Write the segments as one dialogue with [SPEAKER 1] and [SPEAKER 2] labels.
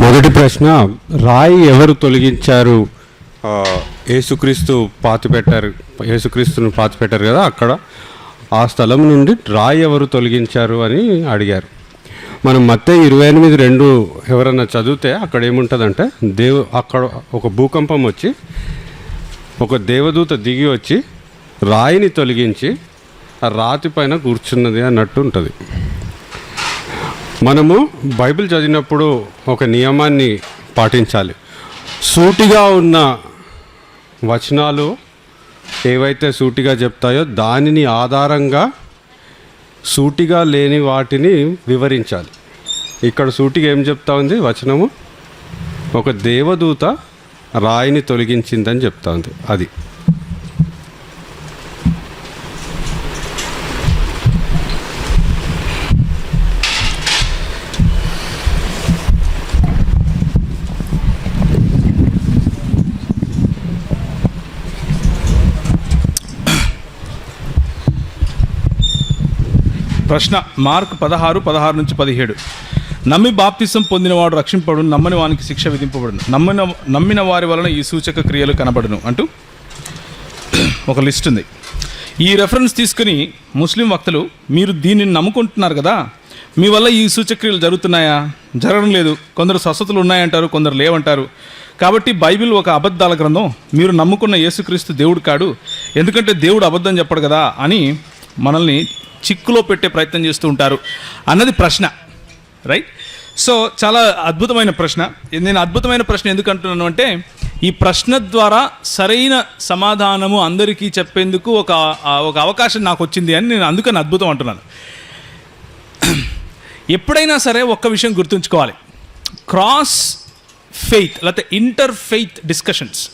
[SPEAKER 1] మొదటి ప్రశ్న రాయి ఎవరు తొలగించారు? ఏసుక్రీస్తు యేసుక్రీస్తు పాతి పెట్టారు యేసుక్రీస్తును పాతి పెట్టారు కదా అక్కడ. ఆ స్థలం నుండి రాయి ఎవరు తొలగించారు అని అడిగారు. మనం మత్తే ఇరవై ఎనిమిది రెండు ఎవరన్నా చదివితే అక్కడ ఏముంటుందంటే దేవు అక్కడ ఒక భూకంపం వచ్చి ఒక దేవదూత దిగి వచ్చి రాయిని తొలగించి రాతి పైన కూర్చున్నది అన్నట్టు ఉంటుంది. మనము బైబిల్ చదివినప్పుడు ఒక నియమాన్ని పాటించాలి. సూటిగా ఉన్న వచనాలు ఏవైతే సూటిగా చెప్తాయో దానిని ఆధారంగా సూటిగా లేని వాటిని వివరించాలి. ఇక్కడ సూటిగా ఏం చెప్తా ఉంది? వచనము ఒక దేవదూత రాయిని తొలగించిందని చెప్తా ఉంది. అది.
[SPEAKER 2] ప్రశ్న మార్క్ పదహారు పదహారు నుంచి పదిహేడు. నమ్మి బాప్తిసం పొందినవాడు రక్షింపబడును నమ్మని వానికి శిక్ష విధింపబడును. నమ్మిన నమ్మిన వారి వలన ఈ సూచక క్రియలు కనబడును అంటూ ఒక లిస్ట్ ఉంది. ఈ రెఫరెన్స్ తీసుకుని ముస్లిం వక్తలు మీరు దీనిని నమ్ముకుంటున్నారు కదా? మీ వల్ల ఈ సూచక్రియలు జరుగుతున్నాయా? జరగడం లేదు. కొందరు స్వస్థతలు ఉన్నాయంటారు కొందరు లేవంటారు. కాబట్టి బైబిల్ ఒక అబద్ధాల గ్రంథం. మీరు నమ్ముకున్న యేసుక్రీస్తు దేవుడు కాడు. ఎందుకంటే దేవుడు అబద్ధం చెప్పడు కదా అని మనల్ని చిక్కులో పెట్టే ప్రయత్నం చేస్తూ ఉంటారు అన్నది ప్రశ్న రైట్ సో చాలా అద్భుతమైన ప్రశ్న. నేను అద్భుతమైన ప్రశ్న ఎందుకు అంటున్నాను అంటే ఈ ప్రశ్న ద్వారా సరైన సమాధానము అందరికీ చెప్పేందుకు ఒక ఒక అవకాశం నాకు వచ్చింది అని నేను అందుకని అద్భుతం అంటున్నాను. ఎప్పుడైనా సరే ఒక్క విషయం గుర్తుంచుకోవాలి. క్రాస్ ఫెయిత్ లేకపోతే ఇంటర్ ఫెయిత్ డిస్కషన్స్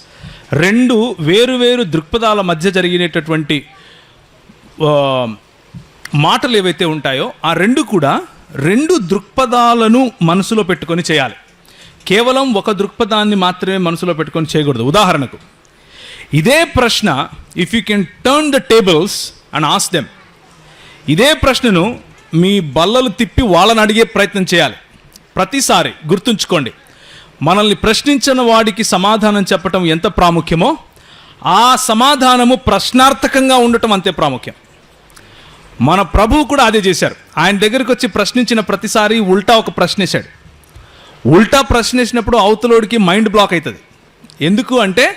[SPEAKER 2] రెండు వేరు వేరు దృక్పథాల మధ్య జరిగినటువంటి మాటలు ఏవైతే ఉంటాయో ఆ రెండు కూడా రెండు దృక్పథాలను మనసులో పెట్టుకొని చేయాలి. కేవలం ఒక దృక్పథాన్ని మాత్రమే మనసులో పెట్టుకొని చేయకూడదు. ఉదాహరణకు ఇదే ప్రశ్న if you can turn the tables and ask them ఇదే ప్రశ్నను మీ బల్లలు తిప్పి వాళ్ళని అడిగే ప్రయత్నం చేయాలి. ప్రతిసారి గుర్తుంచుకోండి మనల్ని ప్రశ్నించిన వాడికి సమాధానం చెప్పటం ఎంత ప్రాముఖ్యమో ఆ సమాధానము ప్రశ్నార్థకంగా ఉండటం అంతే ప్రాముఖ్యం. మన ప్రభువు కూడా అదే చేశారు. ఆయన దగ్గరికి వచ్చి ప్రశ్నించిన ప్రతిసారి ఉల్టా ఒక ప్రశ్నేశాడు. ఉల్టా ప్రశ్నేసినప్పుడు అవతలోడికి మైండ్ బ్లాక్ అవుతుంది ఎందుకు అంటే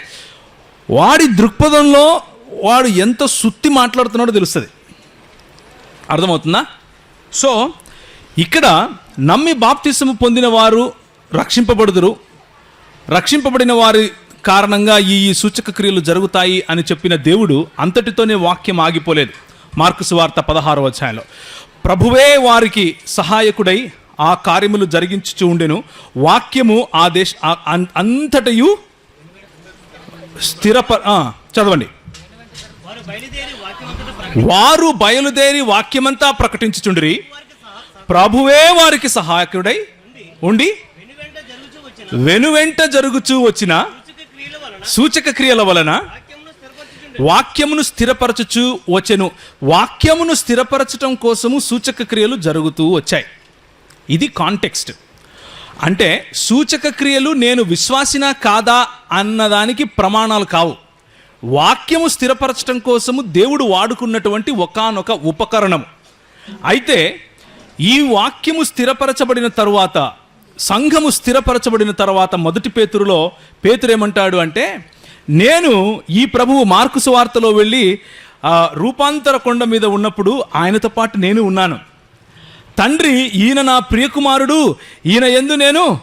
[SPEAKER 2] వాడి దృక్పథంలో వాడు ఎంత సుత్తి మాట్లాడుతున్నాడో తెలుస్తుంది. అర్థమవుతుందా? సో ఇక్కడ నమ్మి బాప్తిసము పొందిన వారు రక్షింపబడుదురు. రక్షింపబడిన వారి కారణంగా ఈ సూచక క్రియలు జరుగుతాయి అని చెప్పిన దేవుడు అంతటితోనే వాక్యం ఆగిపోలేదు. మార్కు సువార్త పదహారవ అధ్యాయంలో. ప్రభువే వారికి సహాయకుడై ఆ కార్యములు జరిగించుచూ ఉండెను. వాక్యము ఆ దేశ అంతటయు స్థిరప చదవండి. వారు బయలుదేరి వాక్యమంతా ప్రకటించుచుండిరి. ప్రభువే వారికి సహాయకుడై ఉండి వెనువెంట జరుగుచూ వచ్చిన సూచక క్రియల వలన వాక్యమును స్థిరపరచుచు వచ్చెను. వాక్యమును స్థిరపరచటం కోసము సూచక క్రియలు జరుగుతూ వచ్చాయి. ఇది కాంటెక్స్ట్. అంటే సూచక క్రియలు నేను విశ్వాసినా కాదా అన్నదానికి ప్రమాణాలు కావు. వాక్యము స్థిరపరచటం కోసము దేవుడు వాడుకున్నటువంటి ఒకానొక ఉపకరణం అయితే ఈ వాక్యము స్థిరపరచబడిన తరువాత సంఘము స్థిరపరచబడిన తర్వాత మొదటి పేతురులో పేతురు ఏమంటాడు అంటే నేను ఈ ప్రభువు మార్కు సువార్తలో వెళ్ళి రూపాంతర కొండ మీద ఉన్నప్పుడు ఆయనతో పాటు నేను ఉన్నాను. తండ్రి ఈయన నా ప్రియకుమారుడు ఈయన ఎందు నేను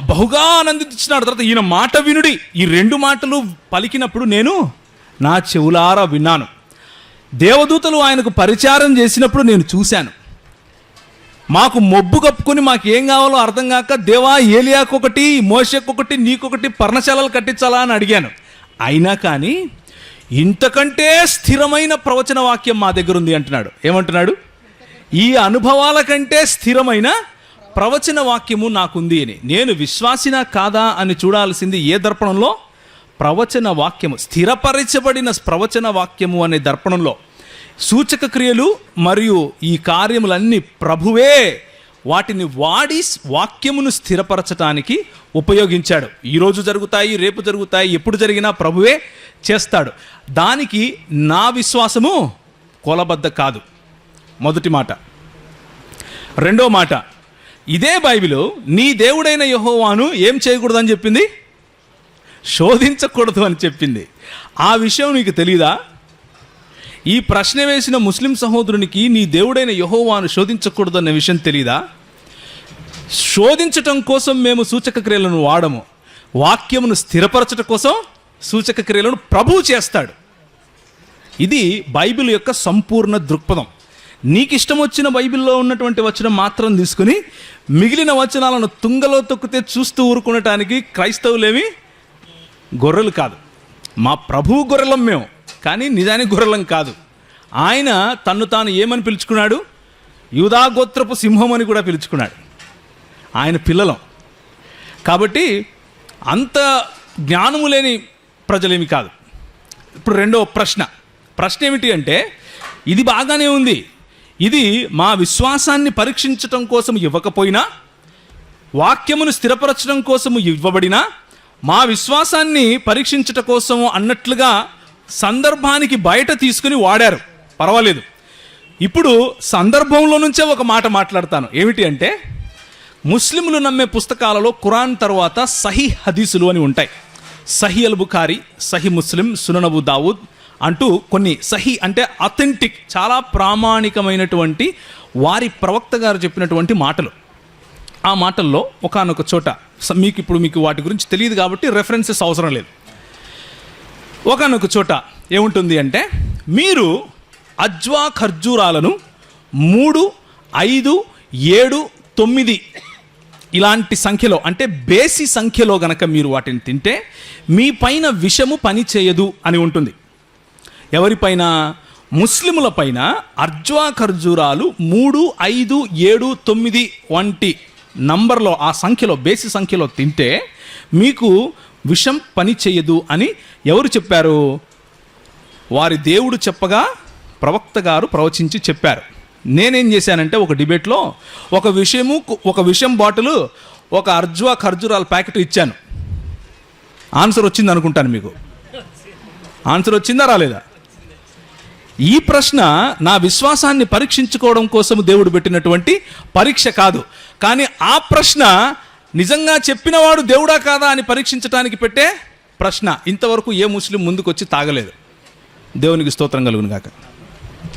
[SPEAKER 2] బహుగా ఆనందించినాడు. తర్వాత ఈయన మాట వినుడి. ఈ రెండు మాటలు పలికినప్పుడు నేను నా చెవులారా విన్నాను. దేవదూతలు ఆయనకు పరిచారం చేసినప్పుడు నేను చూశాను. మాకు మొబ్బు కప్పుకొని మాకు ఏం కావాలో అర్థం కాక దేవా ఏలియాకొకటి మోషకొకటి నీకొకటి పర్ణశాలలు కట్టించాలా అని అడిగాను. అయినా కానీ ఇంతకంటే స్థిరమైన ప్రవచన వాక్యం మా దగ్గర ఉంది అంటున్నాడు. ఏమంటున్నాడు? ఈ అనుభవాల కంటే స్థిరమైన ప్రవచన వాక్యము నాకుంది అని. నేను విశ్వాసినా కాదా అని చూడాల్సింది ఏ దర్పణంలో? ప్రవచన వాక్యము స్థిరపరచబడిన ప్రవచన వాక్యము అనే దర్పణంలో. సూచక క్రియలు మరియు ఈ కార్యములన్నీ ప్రభువే వాటిని వాడి వాక్యమును స్థిరపరచటానికి ఉపయోగించాడు. ఈరోజు జరుగుతాయి రేపు జరుగుతాయి ఎప్పుడు జరిగినా ప్రభువే చేస్తాడు. దానికి నా విశ్వాసము కొలబద్ద కాదు. మొదటి మాట. రెండో మాట. ఇదే బైబిల్ నీ దేవుడైన యహోవాను ఏం చేయకూడదని చెప్పింది? శోధించకూడదు అని చెప్పింది. ఆ విషయం నీకు తెలీదా? ఈ ప్రశ్న వేసిన ముస్లిం సహోదరునికి నీ దేవుడైన యహోవాను శోధించకూడదు విషయం తెలీదా? శోధించటం కోసం మేము సూచక క్రియలను వాడము. వాక్యమును స్థిరపరచట కోసం సూచక క్రియలను ప్రభువు చేస్తాడు. ఇది బైబిల్ యొక్క సంపూర్ణ దృక్పథం. నీకు ఇష్టం వచ్చిన బైబిల్లో ఉన్నటువంటి వచనం మాత్రం తీసుకుని మిగిలిన వచనాలను తుంగలో తొక్కితే చూస్తూ ఊరుకునటానికి క్రైస్తవులేమి గొర్రెలు కాదు. మా ప్రభువు గొర్రెలం మేము. కానీ నిజానికి గొర్రెలం కాదు. ఆయన తన్ను తాను ఏమని పిలుచుకున్నాడు? యూదా గోత్రపు సింహం అని కూడా పిలుచుకున్నాడు. ఆయన పిల్లలం. కాబట్టి అంత జ్ఞానము లేని ప్రజలేమి కాదు. ఇప్పుడు రెండో ప్రశ్న. ప్రశ్న ఏమిటి అంటే ఇది బాగానే ఉంది. ఇది మా విశ్వాసాన్ని పరీక్షించటం కోసం ఇవ్వకపోయినా వాక్యమును స్థిరపరచడం కోసము ఇవ్వబడిన మా విశ్వాసాన్ని పరీక్షించట కోసము అన్నట్లుగా సందర్భానికి బయట తీసుకుని వాడారు. పర్వాలేదు. ఇప్పుడు సందర్భంలో నుంచే ఒక మాట మాట్లాడతాను. ఏమిటి అంటే ముస్లింలు నమ్మే పుస్తకాలలో ఖురాన్ తర్వాత సహీ హదీసులు అని ఉంటాయి. సహీ అల్ బుఖారి సహీ ముస్లిం సుననబు దావుద్ అంటూ కొన్ని సహీ అంటే అథెంటిక్ చాలా ప్రామాణికమైనటువంటి వారి ప్రవక్త గారు చెప్పినటువంటి మాటలు. ఆ మాటల్లో ఒకానొక చోట స- మీకు ఇప్పుడు మీకు వాటి గురించి తెలియదు కాబట్టి రెఫరెన్సెస్ అవసరం లేదు. ఒకనొక చోట ఏముంటుంది అంటే మీరు అజ్వా ఖర్జూరాలను మూడు ఐదు ఏడు తొమ్మిది ఇలాంటి సంఖ్యలో అంటే బేసి సంఖ్యలో గనక మీరు వాటిని తింటే మీ పైన విషము పని చేయదు అని ఉంటుంది. ఎవరిపైన? ముస్లిముల పైన అర్జ్వా ఖర్జూరాలు మూడు ఐదు ఏడు తొమ్మిది వంటి నంబర్లో ఆ సంఖ్యలో బేసి సంఖ్యలో తింటే మీకు విషం పని చేయదు అని ఎవరు చెప్పారు? వారి దేవుడు చెప్పగా ప్రవక్త గారు ప్రవచించి చెప్పారు. నేనేం చేశానంటే ఒక డిబేట్లో ఒక విషయము ఒక విషయం బాటిల్ ఒక అర్జువా ఖర్జూరాల ప్యాకెట్ ఇచ్చాను. ఆన్సర్ వచ్చింది అనుకుంటాను మీకు. ఆన్సర్ వచ్చిందా రాలేదా? ఈ ప్రశ్న నా విశ్వాసాన్ని పరీక్షించుకోవడం కోసం దేవుడు పెట్టినటువంటి పరీక్ష కాదు. కానీ ఆ ప్రశ్న నిజంగా చెప్పినవాడు దేవుడా కాదా అని పరీక్షించడానికి పెట్టే ప్రశ్న. ఇంతవరకు ఏ ముస్లిం ముందుకొచ్చి తాగలేదు. దేవునికి స్తోత్రం కలుగును కాక